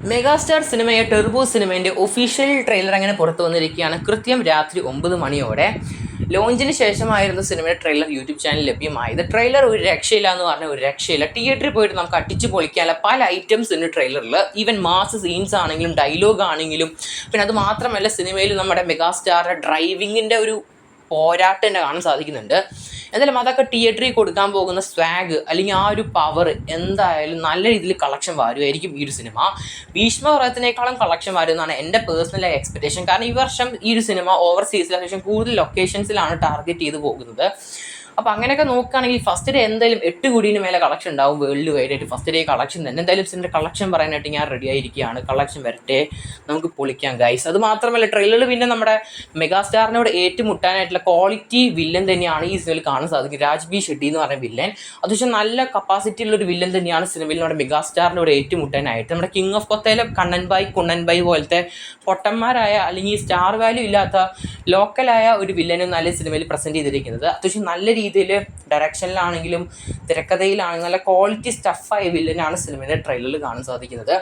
Megastar സിനിമയെ Turbo സിനിമേന്റെ official trailer അങ്ങനെ പുറത്തു വന്നിരിക്കുകയാണ്. കൃത്യം രാത്രി ഒമ്പത് മണിയോടെ ലോഞ്ചിന് ശേഷമായിരുന്നു സിനിമയുടെ ട്രെയിലർ യൂട്യൂബ് ചാനൽ ലഭ്യമായത്. ട്രെയിലർ ഒരു രക്ഷയില്ല എന്ന് പറഞ്ഞാൽ ഒരു രക്ഷയില്ല. തിയേറ്ററിൽ പോയിട്ട് നമുക്ക് അടിച്ച് പൊളിക്കാനുള്ള പല ഐറ്റംസ് ഉണ്ട് ട്രെയിലറിൽ ഈവൻ മാസ് സീൻസ് ആണെങ്കിലും ഡയലോഗ് ആണെങ്കിലും. പിന്നെ അത് മാത്രമല്ല സിനിമയിൽ നമ്മുടെ മെഗാസ്റ്റാറിന്റെ ഡ്രൈവിങ്ങിന്റെ ഒരു പോരാട്ടം തന്നെ കാണാൻ സാധിക്കുന്നുണ്ട്. എന്തായാലും അതൊക്കെ തിയേറ്ററിൽ കൊടുക്കാൻ പോകുന്ന സ്വാഗ് അല്ലെങ്കിൽ ആ ഒരു പവർ എന്തായാലും നല്ല രീതിയിൽ കളക്ഷൻ വരുമായിരിക്കും ഈ ഒരു സിനിമ ഭീഷ്മ കളക്ഷൻ കളക്ഷൻ വരുമെന്നാണ് എന്റെ പേഴ്സണൽ എക്സ്പെക്ടേഷൻ കാരണം ഈ വർഷം ഈ ഒരു സിനിമ ഓവർസീസിൽ അത്യാവശ്യം കൂടുതൽ ലൊക്കേഷൻസിലാണ് ടാർഗറ്റ് ചെയ്ത് പോകുന്നത്. അപ്പോൾ അങ്ങനെയൊക്കെ നോക്കുകയാണെങ്കിൽ ഫസ്റ്റ് ഡേ എന്തായാലും എട്ട് കോടിന് മേലെ കളക്ഷൻ ഉണ്ടാവും വേൾഡ് വൈഡ് ആയിട്ട്. ഫസ്റ്റ് ഡേ കളക്ഷൻ തന്നെ. എന്തായാലും സിനിമ കളക്ഷൻ പറയാനായിട്ട് ഞാൻ റെഡി ആയിരിക്കുകയാണ്. കളക്ഷൻ വരട്ടെ. നമുക്ക് പൊളിക്കാം ഗൈസ് അത് മാത്രമല്ല ട്രെയിലറിൽ പിന്നെ നമ്മുടെ മെഗാസ്റ്റാറിനോട് ഏറ്റുമുട്ടാനായിട്ടുള്ള ക്വാളിറ്റി വില്ലൻ തന്നെയാണ് ഈ സിനിമയിൽ കാണാൻ സാധിക്കും രാജ് ബി ഷെട്ടി എന്ന് പറയുന്ന വില്ലൻ അത്യാവശ്യം നല്ല കപ്പാസിറ്റി ഉള്ള ഒരു വില്ലൻ തന്നെയാണ് സിനിമയിൽ നമ്മുടെ മെഗാസ്റ്റാറിനോട് ഏറ്റുമുട്ടാനായിട്ട്. നമ്മുടെ കിങ് ഓഫ് കൊത്തയിലെ കണ്ണൻബായി കുണ്ണൻബായി പോലത്തെ പൊട്ടന്മാരായ അല്ലെങ്കിൽ സ്റ്റാർ വാല്യൂ ഇല്ലാത്ത ലോക്കലായ ഒരു വില്ലനും നല്ല സിനിമയിൽ പ്രസന്റ് ചെയ്തിരിക്കുന്നത്. അത്യാവശ്യം നല്ല രീതിയിൽ ഡയറക്ഷനിലാണെങ്കിലും തിരക്കഥയിലാണെങ്കിലും നല്ല ക്വാളിറ്റി സ്റ്റഫായ വില്ലനാണ് സിനിമയുടെ ട്രെയിലറിൽ കാണാൻ സാധിക്കുന്നത്.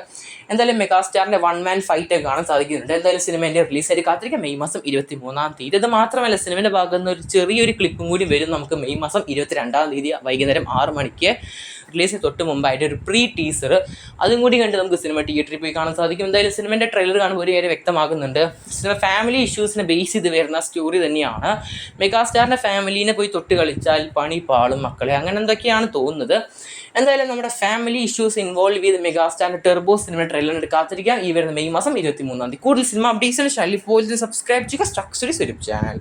എന്തായാലും മെഗാസ്റ്റാറിന്റെ വൺ മാൻ ഫൈറ്റ് കാണാൻ സാധിക്കുന്നുണ്ട്. എന്തായാലും സിനിമേന്റെ റിലീസ് ആയി കാത്തിരിക്കാം. മെയ് മാസം ഇരുപത്തി മൂന്നാം തീയതി. ഇത് മാത്രമല്ല സിനിമയുടെ ഭാഗത്തുനിന്ന് ഒരു ചെറിയൊരു ക്ലിപ്പും കൂടി വരും. നമുക്ക് മെയ് മാസം ഇരുപത്തി രണ്ടാം തീയതി വൈകുന്നേരം ആറ് മണിക്ക്. റിലീസിന് തൊട്ട് മുമ്പായിട്ട് ഒരു പ്രീ ടീസർ അതും കൂടി കണ്ട് നമുക്ക് സിനിമ തിയേറ്ററിൽ പോയി കാണാൻ സാധിക്കും. എന്തായാലും സിനിമേന്റെ ട്രെയിലർ കാണുമ്പോൾ ഒരു കാര്യം വ്യക്തമാകുന്നുണ്ട് സിനിമ ഫാമിലി ഇഷ്യൂസിനെ ബേസ് ചെയ്ത് വരുന്ന സ്റ്റോറി തന്നെയാണ്. മെഗാസ്റ്റാറിന്റെ ഫാമിലീനെ പോയി തൊട്ട് കളിച്ചാൽ പണി പാളും മക്കളെ. അങ്ങനെ എന്തൊക്കെയാണ് തോന്നുന്നത്? എന്തായാലും നമ്മുടെ ഫാമിലി ഇഷ്യൂസ് ഇൻവോൾവ് ചെയ്ത് മെഗാസ്റ്റാറിന്റെ ടെർബോ സിനിമ ട്രെയിലറിന് കാത്തിരിക്കാം. ഈ വരുന്ന മെയ് മാസം ഇരുപത്തി മൂന്നാം തീയതി. കൂടുതൽ സിനിമ അപ്ഡേറ്റ്സിന് ഷാലി പോലും സബ്സ്ക്രൈബ് ചെയ്യുക. സ്ട്രക്ചറി സ്വരൂപ് ചാനൽ